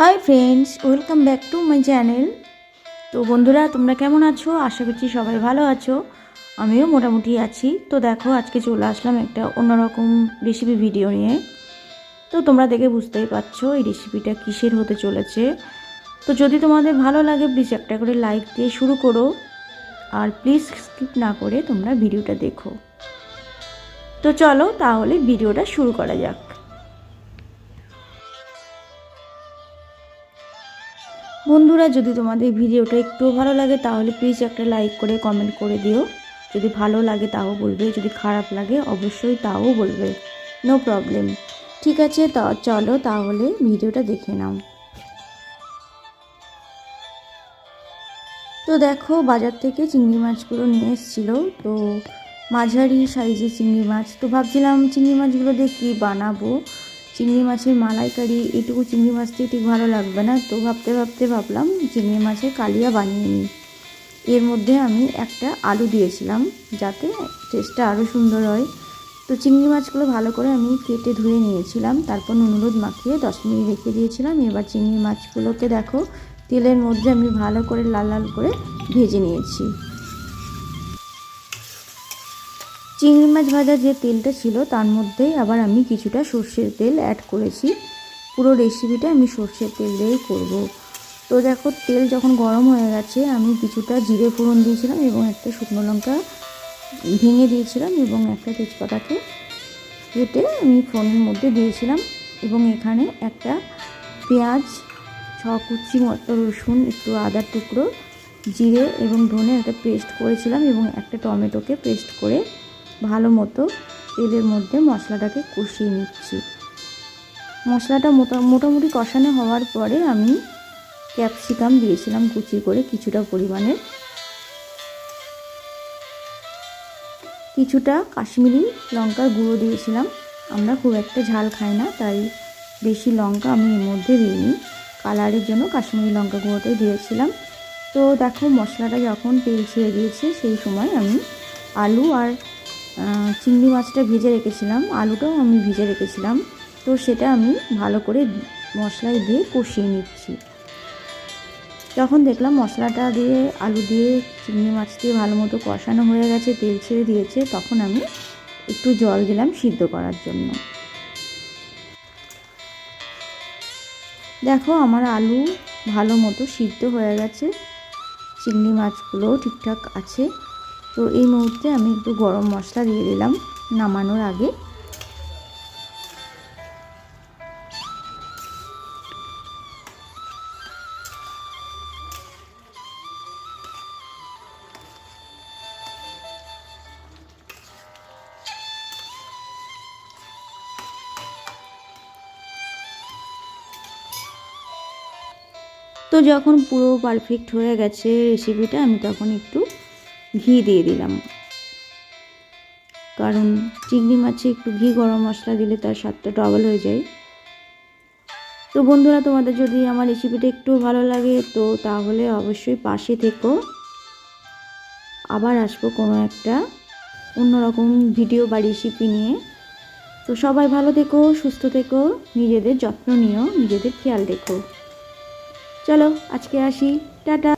Hi friends welcome back to my channel তো বন্ধুরা, তোমরা কেমন আছো? আশা করছি সবাই ভালো আছো। আমিও মোটামুটি আছি। তো দেখো, আজকে চলে আসলাম একটা অন্যরকম রেসিপি ভিডিও নিয়ে। তো তোমরা দেখে বুঝতেই পারছ এই রেসিপিটা কিসের হতে চলেছে। তো যদি তোমাদের ভালো লাগে প্লিজ একটা করে লাইক দিয়ে শুরু করো। আর প্লিজ স্কিপ না করে তোমরা ভিডিওটা দেখো। তো চলো, তাহলে ভিডিওটা শুরু করা যাক। বন্ধুরা, যদি তোমাদের ভিডিওটা একটু ভালো লাগে, তাহলে প্লিজ একটা লাইক করে কমেন্ট করে দিও। যদি ভালো লাগে, তাও বলবে। যদি খারাপ লাগে, অবশ্যই তাও বলবে। নো প্রবলেম ঠিক আছে, তা চলো তাহলে ভিডিওটা দেখে নাও। তো দেখো, বাজার থেকে চিংড়ি মাছগুলো নিয়ে এসেছিল। তো মাঝারি সাইজের চিংড়ি মাছ। তো ভাবছিলাম চিংড়ি মাছগুলো দিয়ে কী বানাবো? চিংড়ি মাছের মালাইকারি, এটুকু চিংড়ি মাছ দিয়ে ঠিক ভালো লাগবে না। তো ভাবতে ভাবতে ভাবলাম চিংড়ি মাছের কালিয়া বানিয়ে নিই। এর মধ্যে আমি একটা আলু দিয়েছিলাম যাতে টেস্টটা আরও সুন্দর হয়। তো চিংড়ি মাছগুলো ভালো করে আমি কেটে ধুয়ে নিয়েছিলাম। তারপর হলুদ মাখিয়ে দশ মিনিট রেখে দিয়েছিলাম। এবার চিংড়ি মাছগুলোকে দেখো, তেলের মধ্যে আমি ভালো করে লাল লাল করে ভেজে নিয়েছি। চিংড়ি মাছ ভাজার যে তেলটা ছিল, তার মধ্যেই আবার আমি কিছুটা সর্ষের তেল অ্যাড করেছি। পুরো রেসিপিটা আমি সর্ষের তেল দিয়েই করব। তো দেখো, তেল যখন গরম হয়ে গেছে, আমি কিছুটা জিরে ফোড়ন দিয়েছিলাম এবং একটা শুকনো লঙ্কা ভেঙে দিয়েছিলাম এবং একটা তেজপাতাকে কেটে আমি ফোনের মধ্যে দিয়েছিলাম এবং এখানে একটা পেঁয়াজ, ছ কুচি মতো রসুন, একটু আদার টুকরো, জিরে এবং ধনে একটা পেস্ট করেছিলাম এবং একটা টমেটোকে পেস্ট করে ভালো মতো তেলের মধ্যে মশলাটাকে কষিয়ে নিচ্ছি। মশলাটা মোটা, মোটামুটি কষানো হওয়ার পরে আমি ক্যাপসিকাম দিয়েছিলাম কুচি করে কিছুটা পরিমাণে। কিছুটা কাশ্মীরি লঙ্কার গুঁড়ো দিয়েছিলাম। আমরা খুব একটা ঝাল খাই না, তাই বেশি লঙ্কা আমি এর মধ্যে দিইনি। কালারের জন্য কাশ্মীরি লঙ্কা গুঁড়োটাই দিয়েছিলাম। তো দেখো মশলাটা যখন তেল ছেড়ে দিয়েছে, সেই সময় আমি আলু আর চিংড়ি মাছটা ভেজে রেখেছিলাম, আলুটাও আমি ভেজে রেখেছিলাম। তো সেটা আমি ভালো করে মশলায় দিয়ে কষিয়ে নিচ্ছি। যখন দেখলাম মশলাটা দিয়ে, আলু দিয়ে, চিংড়ি মাছ দিয়ে ভালো মতো কষানো হয়ে গেছে, তেল ছেড়ে দিয়েছে, তখন আমি একটু জল দিলাম সিদ্ধ করার জন্য। দেখো আমার আলু ভালো মতো সিদ্ধ হয়ে গেছে, চিংড়ি মাছগুলোও ঠিকঠাক আছে। তো এই মুহূর্তে আমি একটু গরম মশলা দিয়ে দিলাম নামানোর আগে। তো যখন পুরো পারফেক্ট হয়ে গেছে রেসিপিটা আমি তখন একটু ঘি দিয়ে দিলাম। কারণ চিংড়ি মাছে একটু ঘি গরম মশলা দিলে তার স্বাদটা ডবল হয়ে যায়। তো বন্ধুরা, তোমাদের যদি আমার রেসিপিটা একটু ভালো লাগে, তো তাহলে অবশ্যই পাশে থেকো। আবার আসব কোনো একটা অন্যরকম ভিডিও বা রেসিপি নিয়ে। তো সবাই ভালো থেকো, সুস্থ থেকো, নিজেদের যত্ন নিও, নিজেদের খেয়াল রেখো। চলো, আজকে আসি। টাটা!